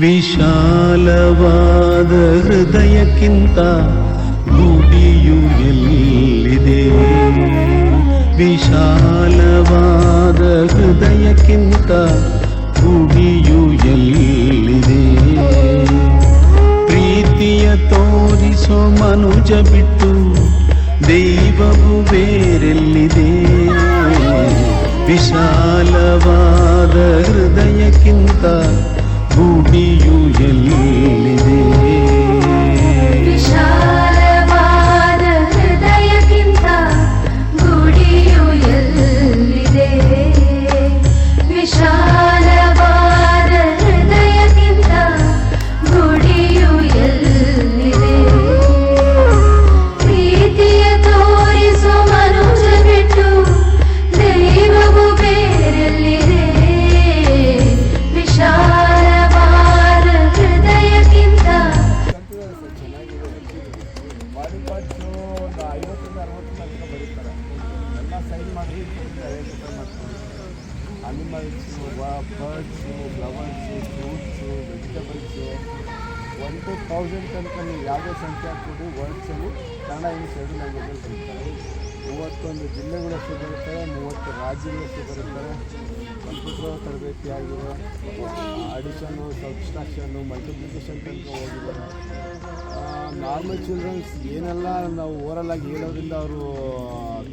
ವಿಶಾಲವಾದ ಹೃದಯಕ್ಕಿಂತ ಗುಡಿಯು ಎಲ್ಲಿದೆ? ವಿಶಾಲವಾದ ಹೃದಯಕ್ಕಿಂತ ಗುಡಿಯು ಎಲ್ಲಿದೆ? ಪ್ರೀತಿಯ ತೋರಿಸೋ ಮನುಜ ಬಿಟ್ಟು ದೈವವು ಬೇರೆಲ್ಲಿದೆ? ವಿಶಾಲವಾದ ಹೃದಯಕ್ಕಿಂತ ಗುಡಿಯು ಎಲ್ಲಿದೆ ಮಾಡಿ ಮಾಡ್ತಾರೆ animals birds flowers fruits vegetables one two thousand ತನಕ ನೀವು ಯಾವುದೇ ಸಂಖ್ಯೆ ಹಾಕ್ಬೋದು ವರ್ಡ್ಸಲ್ಲಿ ಕನ್ನಡ ಇಂಗ್ಲೀಷ್ ಎರಡು ಲ್ಯಾಂಗ್ವೇಜಲ್ಲಿ ಬರೀತಾರೆ. ಮೂವತ್ತೊಂದು ಜಿಲ್ಲೆಗಳಷ್ಟು ಬರುತ್ತಾರೆ ಮೂವತ್ತು ರಾಜ್ಯಗಳಷ್ಟು ಬರುತ್ತಾರೆ ಕಂಪ್ಯೂಟರ್ ತರಬೇತಿ ಅಡಿಷನು ಅಡಿಷನ್ನು ಸಬ್ಸ್ಟ್ರಾಕ್ಷನ್ನು ಮಲ್ಟಿಪ್ಲಿಕೇಶನ್ ತನಕ ಹೋಗಿದ್ದಾರೆ ನಾರ್ಮಲ್ ಚಿಲ್ಡ್ರನ್ಸ್ ಏನೆಲ್ಲ ನಾವು ಓರಲ್ ಆಗಿ ಹೇಳೋದ್ರಿಂದ ಅವರು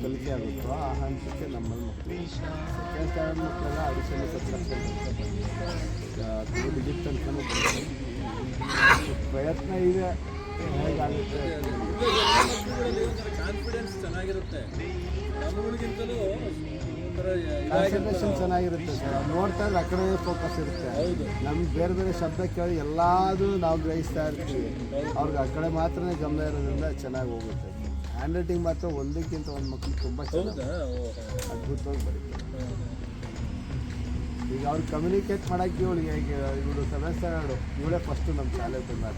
ಕಲಿಕೆ ಆಗುತ್ತೋ ಆ ಹಂತಕ್ಕೆ ನಮ್ಮಲ್ಲಿ ಮಕ್ಕಳು ಸೆಕೆಂಡ್ ಸ್ಟ್ಯಾಂಡರ್ಡ್ ಮಕ್ಕಳೆಲ್ಲ ಅಡಿಷನ್ ಟೂ ಡಿಜಿಟ್ ತನಕ ಪ್ರಯತ್ನ ಇದೆ. ಕಾನ್ಫಿಡೆನ್ಸ್ ಚೆನ್ನಾಗಿರುತ್ತೆ. ಕಾನ್ಸಂಟ್ರೇಷನ್ ಚೆನ್ನಾಗಿರುತ್ತೆ ಸರ್. ನೋಡ್ತಾ ಇದ್ರೆ ಆ ಕಡೆ ಫೋಕಸ್ ಇರುತ್ತೆ. ನಮ್ಗೆ ಬೇರೆ ಬೇರೆ ಶಬ್ದ ಕೇಳಿ ಎಲ್ಲಾದು ನಾವು ಗ್ರಹಿಸ್ತಾ ಇರ್ತೀವಿ. ಅವ್ರಿಗೆ ಆ ಕಡೆ ಮಾತ್ರನೇ ಗಮನ ಇರೋದ್ರಿಂದ ಚೆನ್ನಾಗಿ ಹೋಗುತ್ತೆ. ಹ್ಯಾಂಡ್ ರೈಟಿಂಗ್ ಮಾತ್ರ ಒಂದಕ್ಕಿಂತ ಒಂದು ಮಕ್ಕಳು ತುಂಬ ಚೆನ್ನಾಗಿ ಅದ್ಭುತವಾಗಿ ಬರೀತಾರೆ. ಈಗ ಅವ್ರು ಕಮ್ಯುನಿಕೇಟ್ ಮಾಡೋಕ್ಕೆ ಇವಳಿಗೆ ಈಗ ಇವಳು ಸ್ಟ್ಯಾಂಡರ್ಡು ಇವಳೇ ಫಸ್ಟು ನಮ್ಮ ಶಾಲೆ ಬಂದಾಗ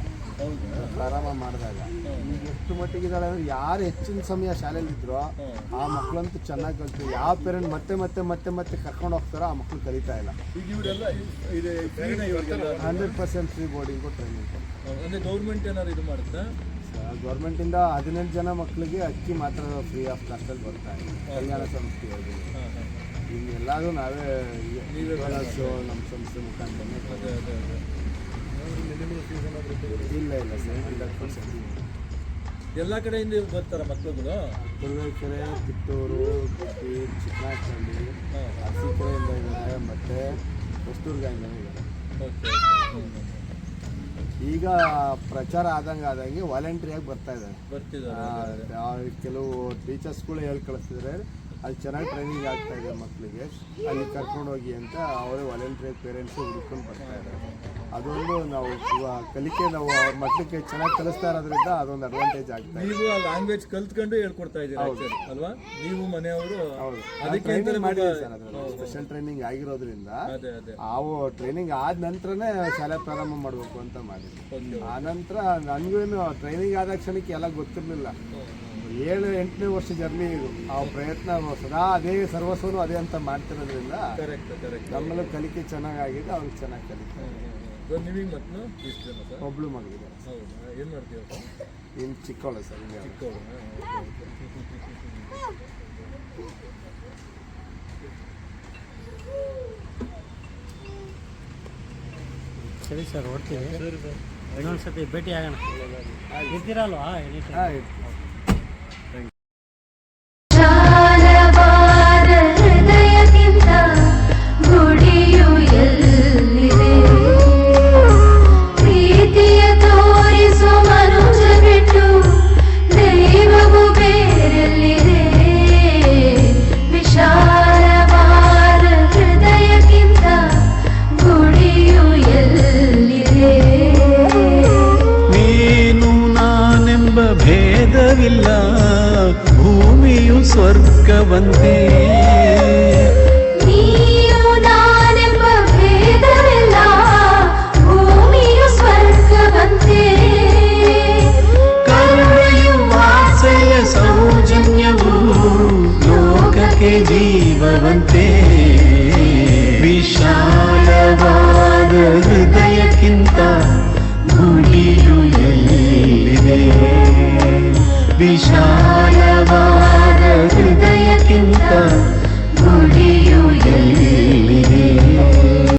ಪ್ರಾರಂಭ ಮಾಡಿದಾಗ. ಈಗ ಎಷ್ಟು ಮಟ್ಟಿಗಿದ್ದಾಳೆ ಅಂದರೆ ಯಾರು ಹೆಚ್ಚಿನ ಸಮಯ ಶಾಲೆಯಲ್ಲಿದ್ರೋ ಆ ಮಕ್ಕಳಂತೂ ಚೆನ್ನಾಗಿ ಕಲಿತು ಯಾವ ಪೇರೆಂಟ್ ಮತ್ತೆ ಮತ್ತೆ ಮತ್ತೆ ಮತ್ತೆ ಕರ್ಕೊಂಡು ಹೋಗ್ತಾರೋ ಆ ಮಕ್ಕಳು ಕಲಿತಾ ಇಲ್ಲ. Hundred percent free boarding training ಅಂದರೆ ಗೌರ್ಮೆಂಟ್ ಏನಾದ್ರು ಇದು ಮಾಡುತ್ತಾ? ಗೌರ್ಮೆಂಟಿಂದ ಹದಿನೆಂಟು ಜನ ಮಕ್ಕಳಿಗೆ ಅಕ್ಕಿ ಮಾತ್ರ ಫ್ರೀ ಆಫ್ ಕಾಸ್ಟಲ್ಲಿ ಬರ್ತಾ ಇದೆ. ಕಲ್ಯಾಣ ಸಂಸ್ಥೆ ಹಾಂ ನಾವೇ ನೀವೇ ಡೋನರ್ಸು ನಮ್ಮ ಸಂಸ್ಥೆ ಮುಖಾಂತರನೇ ಏನಾದರೂ ಇಲ್ಲ ಇಲ್ಲ ಸರ್ ಹಂಡ್ರೆಡ್ ಪರ್ಸೆಂಟ್ ಎಲ್ಲ ಕಡೆಯಿಂದ ಬರ್ತಾರೆ ಮಕ್ಕಳುಗಳು ತುರುವೇಕೆರೆ ಕಿತ್ತೂರು ಗುಬ್ಬಿ ಚಿಕ್ಕನಾಚಂಡಿ ಹಾಂ. ಅರಸೀಕೆರೆಯಿಂದ ಇದ್ದಾರೆ ಮತ್ತು ಹೊಸದುರ್ಗದಿಂದ ಇದ್ದಾರೆ. ಈಗ ಪ್ರಚಾರ ಆದಂಗೆ ಆದಂಗೆ ವಾಲಂಟ್ರಿಯಾಗಿ ಬರ್ತಾ ಇದ್ದಾರೆ. ಬರ್ತಿದ್ದಾರೆ ಕೆಲವು ಟೀಚರ್ಸ್ಗಳು ಹೇಳಿ ಕಳಿಸ್ತಿದ್ದಾರೆ ಅಲ್ಲಿ ಚೆನ್ನಾಗಿ ಟ್ರೈನಿಂಗ್ ಆಗ್ತಾ ಇದೆ ಮಕ್ಕಳಿಗೆ ಅಲ್ಲಿ ಕರ್ಕೊಂಡು ಹೋಗಿ ಅಂತ ಅವರೇ ವಾಲಂಟಿಯರ್ ಪೇರೆಂಟ್ಸು ಹುಡ್ಕೊಂಡು ಬರ್ತಾ ಇದ್ದಾರೆ ಅದೊಂದು ನಾವು ಕಲಿಕೆ ನಾವು ಅವ್ರ ಮಕ್ಕಳಿಗೆ ಚೆನ್ನಾಗಿ ಕಲಿಸ್ತಾ ಇರೋದ್ರಿಂದ ಅದೊಂದು ಅಡ್ವಾಂಟೇಜ್ ಆಗ್ತದೆ ನೀವು ಆ ಲ್ಯಾಂಗ್ವೇಜ್ ಕಲ್ತ್ಕೊಂಡು ಹೇಳ್ಕೊಡ್ತಾ ಇದ್ದೀರಾ ಅಲ್ವಾ? ನೀವು ಮನೆಯವರು ಹೌದು. ಅದಕ್ಕೆ ಸರ್ ಸ್ಪೆಷಲ್ ಟ್ರೈನಿಂಗ್ ಆಗಿರೋದ್ರಿಂದ ಅವು ಟ್ರೈನಿಂಗ್ ಆದ ನಂತರನೇ ಶಾಲೆ ಪ್ರಾರಂಭ ಮಾಡಬೇಕು ಅಂತ ಮಾಡಿದ್ವಿ. ಆ ನಂತರ ನನಗೇನು ಟ್ರೈನಿಂಗ್ ಆದ ಕ್ಷಣಕ್ಕೆ ಎಲ್ಲ ಗೊತ್ತಿರಲಿಲ್ಲ. ಏಳು ಎಂಟನೇ ವರ್ಷ ಜರ್ನಿ ಇದು. ಆ ಪ್ರಯತ್ನ ಸದಾ ಅದೇ ಸರ್ವಸ್ವನು ಅದೇ ಅಂತ ಮಾಡ್ತಿರೋದ್ರಿಂದ ಕರೆಕ್ಟ್ ಕರೆಕ್ಟ್ ನಮ್ಮಲ್ಲೂ ಕಲಿಕೆ ಚೆನ್ನಾಗಾಗಿದೆ ಅವ್ರಿಗೆ ಚೆನ್ನಾಗಿ ಕಲಿತಾರೆ ನಿಮಗೆ ಮಕ್ಕಳು ಎಷ್ಟು ಜನ ಸರ್? ಒಬ್ಳು ಮಗಳಿದೆ ಹೌದಾ? ಏನು ಮಾಡ್ತೀವಿ ಇನ್ನು ಚಿಕ್ಕವಳು ಸರ್ ಸರಿ ಸರ್ ಹೊಡ್ತೀವಿ ಇನ್ನೊಂದ್ಸತಿ ಭೇಟಿ ಆಗೋಣ ಇರ್ತೀರಲ್ವಾ? ಹೇಳಿ ಹಾಂ स्वर्गवन्ती। स्वर्गवन्ते। कालयुवात्सलसौजन्य लोकके जीवन्ते विशालवादहृदय किन्ता